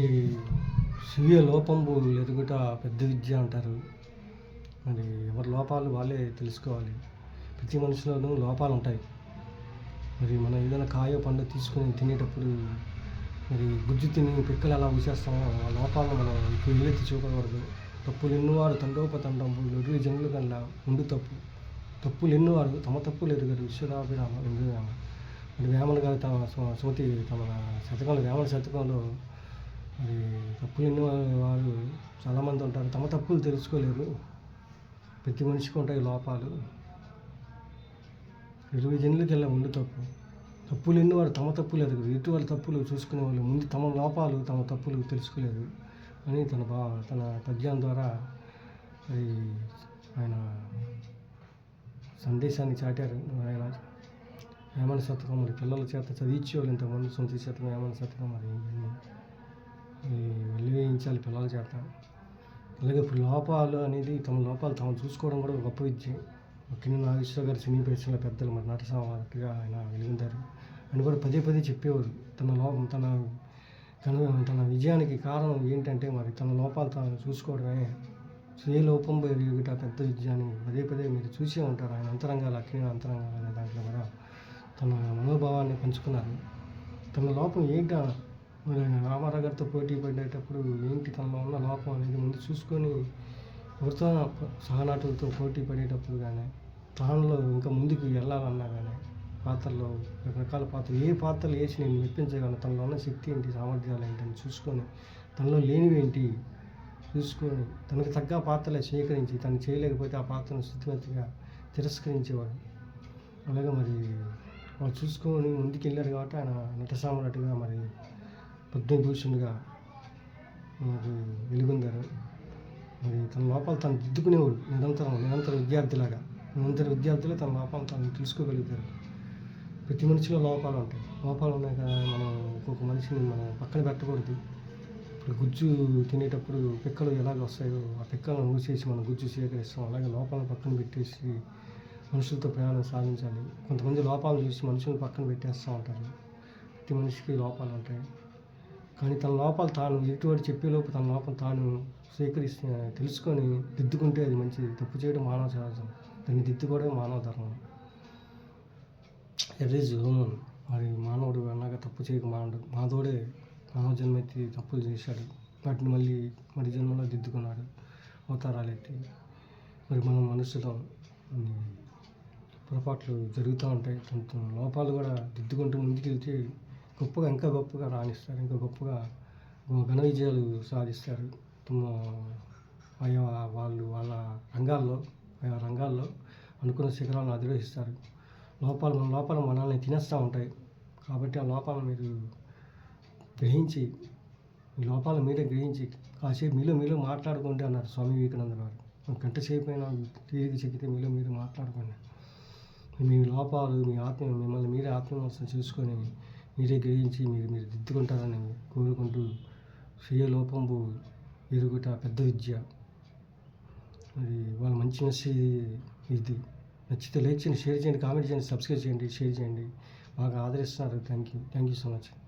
మరి స్వీయ లోపంబు ఎదుగుట పెద్ద విద్య అంటారు. మరి ఎవరి లోపాలు వాళ్ళే తెలుసుకోవాలి. ప్రతి మనిషిలోనూ లోపాలు ఉంటాయి. మరి మనం ఏదైనా కాయ పండు తీసుకొని తినేటప్పుడు మరి గుజ్జు తిని పిక్కలు ఎలా ఊసేస్తామో ఆ లోపాలను మనం ఇప్పుడు ఇల్లెత్తి చూపకూడదు. తప్పులు ఎన్నువారు తండోపతండంబు ఎరువు జనులు కన్నా ఉండు తప్పు. తప్పులు ఎన్నువారు తమ తప్పులు ఎరుగరు విశ్వరాభిరామ వెంకటరామ మరి వేమన గారు తమ సుమతి తమ శతకంలో వేమన శతకంలో మరి తప్పులు ఎన్ని వారు చాలామంది ఉంటారు. తమ తప్పులు తెలుసుకోలేరు. ప్రతి మనిషికి ఉంటాయి లోపాలు. ఇరవై జనులకెల్లా ఉండు తప్పు. తప్పులు ఎన్ని వారు తమ తప్పులు ఎదుగు ఎటు వాళ్ళ తప్పులు చూసుకునే వాళ్ళు ముందు తమ లోపాలు తమ తప్పులు తెలుసుకోలేదు అని తన బా తన పద్యం ద్వారా అది ఆయన సందేశాన్ని చాటారు. ఆయన వేమన శతకం మరి పిల్లల చేత చదివించేవాళ్ళు ఇంతకుముందు సొంత శతకం వేమన శతకం మరి వెళ్ళి వేయించాలి పిల్లల చేత అలాగే ఇప్పుడు లోపాలు అనేది తమ లోపాలు తాము చూసుకోవడం కూడా ఒక గొప్ప విద్య. కింద నాగేశ్వర గారు సినీ పరిశ్రమల పెద్దలు మరి నటసామాగా ఆయన వెలిగిందారు. ఆయన కూడా పదే పదే చెప్పేవారు తన లోపం తన తన తన విజయానికి కారణం ఏంటంటే మరి తన లోపాలు తాను చూసుకోవడమే. ఏ లోపం ఎరుగుట పెద్ద విజయాన్ని పదే పదే మీరు చూసే ఉంటారు. ఆయన అంతరంగాలు అక్కిన అంతరంగాలు అనే దాంట్లో కూడా తన మనోభావాన్ని పంచుకున్నారు. తన లోపం ఏంటో? మరి ఆయన రామారావు గారితో పోటీ పడేటప్పుడు ఏంటి తనలో ఉన్న లోపం అనేది ముందు చూసుకొని ఎవరితో సహనాటులతో పోటీ పడేటప్పుడు కానీ తానులో ఇంకా ముందుకు వెళ్ళాలన్నా కానీ పాత్రలో రకరకాల పాత్రలు ఏ పాత్రలు వేసి నేను మెప్పించగలను? తనలో ఉన్న శక్తి ఏంటి? సామర్థ్యాలు ఏంటి? అని చూసుకొని తనలో లేనివి ఏంటి? చూసుకొని తనకు తగ్గ పాత్రలే స్వీకరించి తను చేయలేకపోతే ఆ పాత్రను స్థితిగతిగా తిరస్కరించేవాడు. అలాగే మరి వాళ్ళు చూసుకొని ముందుకు వెళ్ళారు కాబట్టి ఆయన నట మరి పద్మభూషణ్గా మరి వెలుగొందారు. మరి తన లోపాలు తను దిద్దుకునేవాడు నిరంతరం నిరంతర విద్యార్థిలాగా. నిరంతర విద్యార్థులు తన లోపాలు తను తెలుసుకోగలుగుతారు. ప్రతి మనిషిలో లోపాలు ఉంటాయి. లోపాలు ఉన్నాయి కదా మనం ఒక్కొక్క మనిషిని మనం పక్కన పెట్టకూడదు. ఇప్పుడు గుజ్జు తినేటప్పుడు పిక్కలు ఎలాగ వస్తాయో ఆ పిక్కలను మూసేసి మనం గుజ్జు సేకరిస్తాం. అలాగే లోపాలను పక్కన పెట్టేసి మనుషులతో ప్రయాణం సాగించాలి. కొంతమంది లోపాలను చూసి మనుషులను పక్కన పెట్టేస్తూ ఉంటారు. ప్రతి మనిషికి లోపాలు ఉంటాయి. కానీ తన లోపల తాను ఎటువంటి చెప్పేలోపు తన లోపల తాను స్వీకరిస్తే తెలుసుకొని దిద్దుకుంటే అది మంచిది. తప్పు చేయడం మానవ సహజం. దాన్ని దిద్దుకోవడం మానవ ధర్మం. ఎట్ ఈజ్ హ్యూమన్ మరి మానవుడు అన్నాక తప్పు చేయక మానవుడు మాధవుడే మానవ జన్మ ఎత్తి తప్పులు చేశాడు. వాటిని మళ్ళీ మరి జన్మలో దిద్దుకున్నాడు. అవతారాలు ఎత్తి మరి మనం మనుషులం పొరపాట్లు జరుగుతూ ఉంటాయి. తమ లోపాలు కూడా దిద్దుకుంటూ ముందుకెళ్తే గొప్పగా ఇంకా గొప్పగా రాణిస్తారు ఇంకా గొప్పగా ఘన విజయాలు సాధిస్తారు. తమ ఆయా వాళ్ళు వాళ్ళ రంగాల్లో ఆయా రంగాల్లో అనుకున్న శిఖరాలను అధిరోహిస్తారు. లోపాలు మన లోపల మనల్ని తినేస్తూ ఉంటాయి. కాబట్టి ఆ లోపాలను మీరు గ్రహించి ఈ లోపాలు మీరే గ్రహించి కాసేపు మీలో మీలో మాట్లాడుకుంటే అన్నారు స్వామి వివేకానంద గారు. గంట సేపు అయినా తీరిక చెక్కితే మీలో మీరు మాట్లాడుకోండి. మీ లోపాలు మీ ఆత్మ మిమ్మల్ని మీరే ఆత్మవిమర్శనం చేసుకొని మీరే గ్రహించి మీరు మీరు దిద్దుకుంటారని కోరుకుంటూ స్వీయ లోపంబు ఎరుగుట పెద్ద విద్య. మరి వాళ్ళ మంచి మెసేజ్ ఇది. నచ్చితే లైక్ చేయండి షేర్ చేయండి కామెంట్ చేయండి సబ్స్క్రైబ్ చేయండి షేర్ చేయండి. బాగా ఆదరిస్తున్నారు. Thank you thank you so much.